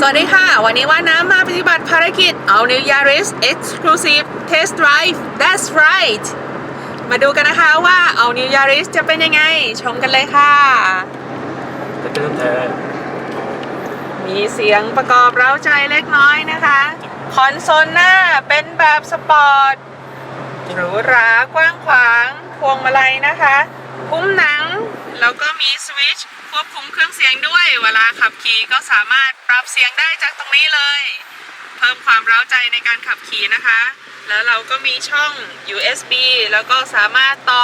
สวัสดีค่ะ วันนี้ว่าน้ำมาปฏิบัติภารกิจ All New Yaris Exclusive Test Drive That's right มาดูกันนะคะว่า All New Yaris จะเป็นยังไง ชมกันเลยค่ะจะเริ่มเธอมีเสียงประกอบเร้าใจเล็กน้อยนะคะ คอนโซลหน้าเป็นแบบสปอร์ตหรูหรากว้างขวาง พวงมาลัยนะคะพุ่มหนัง แล้วก็มีสวิตช์ควบคุมเครื่องเสียงด้วย เวลาขับขี่ก็สามารถปรับเสียงได้จากตรงนี้เลย เพิ่มความเร้าใจในการขับขี่นะคะ แล้วเราก็มีช่อง USB แล้วก็สามารถต่อ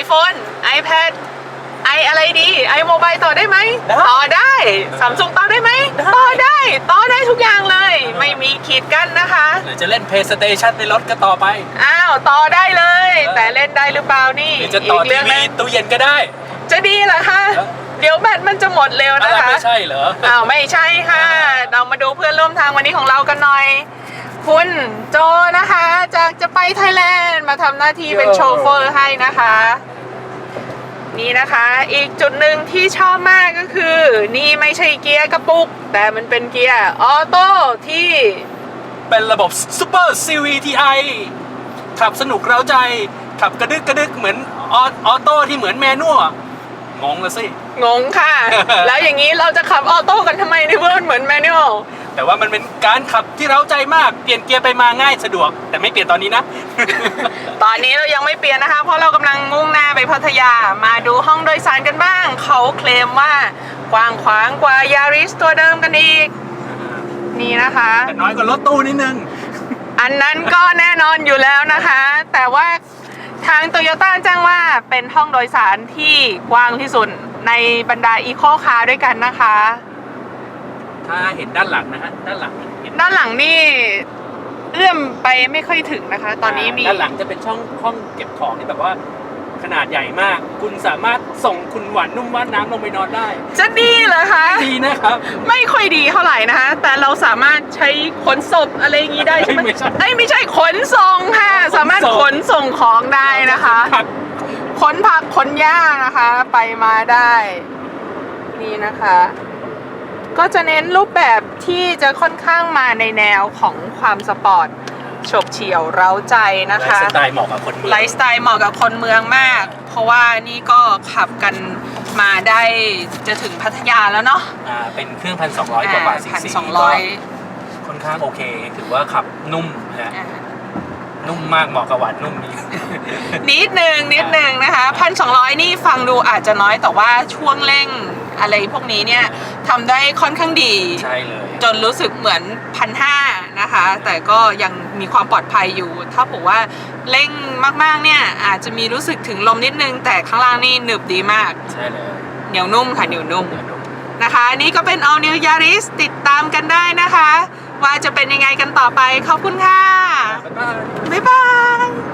iPhone iPad ไออะไรดีไอโมบายต่อได้ไหมได้ต่อได้ซัมซุงต่อได้ไหมได้ต่อได้ต่อได้ทุกอย่างเลย ไม่มีขีดกั้นนะคะ หรือจะเล่น PlayStation ในรถก็ต่อไป อ้าว ต่อได้เลยเออแต่เล่นได้หรือเปล่านี่หรือจะต่ออีกทีเรื่องวีนึงตู้เย็นก็ได้ จะดีเหรอคะเออเดี๋ยวแบตมันจะหมดเร็วอะนะไรคะไม่ใช่เหรอ อ้าวไม่ใช่ค่ะ เรามาดูเพื่อนร่วมทางวันนี้ของเรากันหน่อย คุณโจนะคะจากจะไปไทยแลนด์มาทำหน้าที่เป็นโย่โชเฟอร์ให้นะคะ นี่นะคะ อีกจุดหนึ่งที่ชอบมากก็คือ นี่ไม่ใช่เกียร์กระปุก แต่มันเป็นเกียร์ออโต้ที่เป็นระบบ Super CVTi ขับสนุกเร้าใจ ขับกระดึกกระดึกเหมือนออออโต้ที่เหมือนแมนนวล งงละสิ งงค่ะ แล้วอย่างนี้เราจะขับออโต้กันทำไมในเมื่อมันเหมือนแมนนวลแต่ว่ามันเป็นการขับที่เร้าใจมากเปลี่ยนเกียร์ไปมาง่ายสะดวก แต่ไม่เปลี่ยนตอนนี้นะ ตอนนี้เรายังไม่เปลี่ยนนะคะ เพราะเรากำลังมุ่งหน้าไปพัทยามาดูห้องโดยสารกันบ้าง เขาเคลมว่ากว้างขวางกว่ายาริสตัวเดิมกันอีก นี่นะคะ แต่น้อยกว่ารถตู้นิดนึง อันนั้นก็แน่นอนอยู่แล้วนะคะ แต่ว่า ทางโตโยต้าแจ้งว่าเป็นห้องโดยสารที่กว้างที่สุดในบรรดาอีโคคาร์ด้วยกันนะคะ ถ้าเห็นด้านหลังนะฮะด้านหลังเห็นด้านหลังนี่เอื้อมไปไม่ค่อยถึงนะคะ ตอนนี้มีด้านหลังจะเป็นช่องห้องเก็บของที่แบบว่า ขนาดใหญ่มาก คุณสามารถส่งคุณหวานนุ่มว่านน้ำลงไปนอนได้ จะดีเหรอคะ ดีนะครับ ไม่ค่อยดีเท่าไหร่นะคะ แต่เราสามารถใช้ขนศพอะไรอย่างนี้ได้ใช่ไหมไม่ใช่ เอ้ยไม่ใช่ขนส่งค่ะขนส่งสามารถขนส่งของได้นะคะ ผักขนผักขนหญ้านะคะ ไปมาได้ นี่นะคะ ก็จะเน้นรูปแบบที่จะค่อนข้างมาในแนวของความสปอร์ตโฉบเฉี่ยวเร้าใจนะไลคะ ฟ์สไตล์เหมาะกับคนเมืองไลฟ์สไตล์เหมาะกับคนเมืองมาก เพราะว่านี่ก็ขับกันมาได้จะถึงพัทยาแล้วเนาะอ่าเป็นเครื่องพันสองร้อยกว่าบาทซีพันซีสองร้อย ค่อนข้างโอเค ถือว่าขับนุ่มนะฮะนุ่มมากเหมาะกับหวานนุ่มนี้ นิดหนึ่งนิดหนึ่งนะคะพันสองร้อยนี่ฟังดูอาจจะน้อยแต่ว่าช่วงเร่งอะไรพวกนี้เนี่ยทำได้ค่อนข้างดี ใช่เลย จนรู้สึกเหมือนพันห้านะคะ แต่ก็ยังมีความปลอดภัยอยู่ ถ้าผมว่าเร่งมากๆเนี่ยอาจจะมีรู้สึกถึงลมนิดนึง แต่ข้างล่างนี่หนึบดีมาก ใช่เลยเหนียวนุ่มค่ะเหนียวนุ่มเดี๋ยวนุ่มนะคะนี่ก็เป็น All New Yaris ติดตามกันได้นะคะ ว่าจะเป็นยังไงกันต่อไปขอบคุณค่ะ บ๊ายบายบ๊ายบาย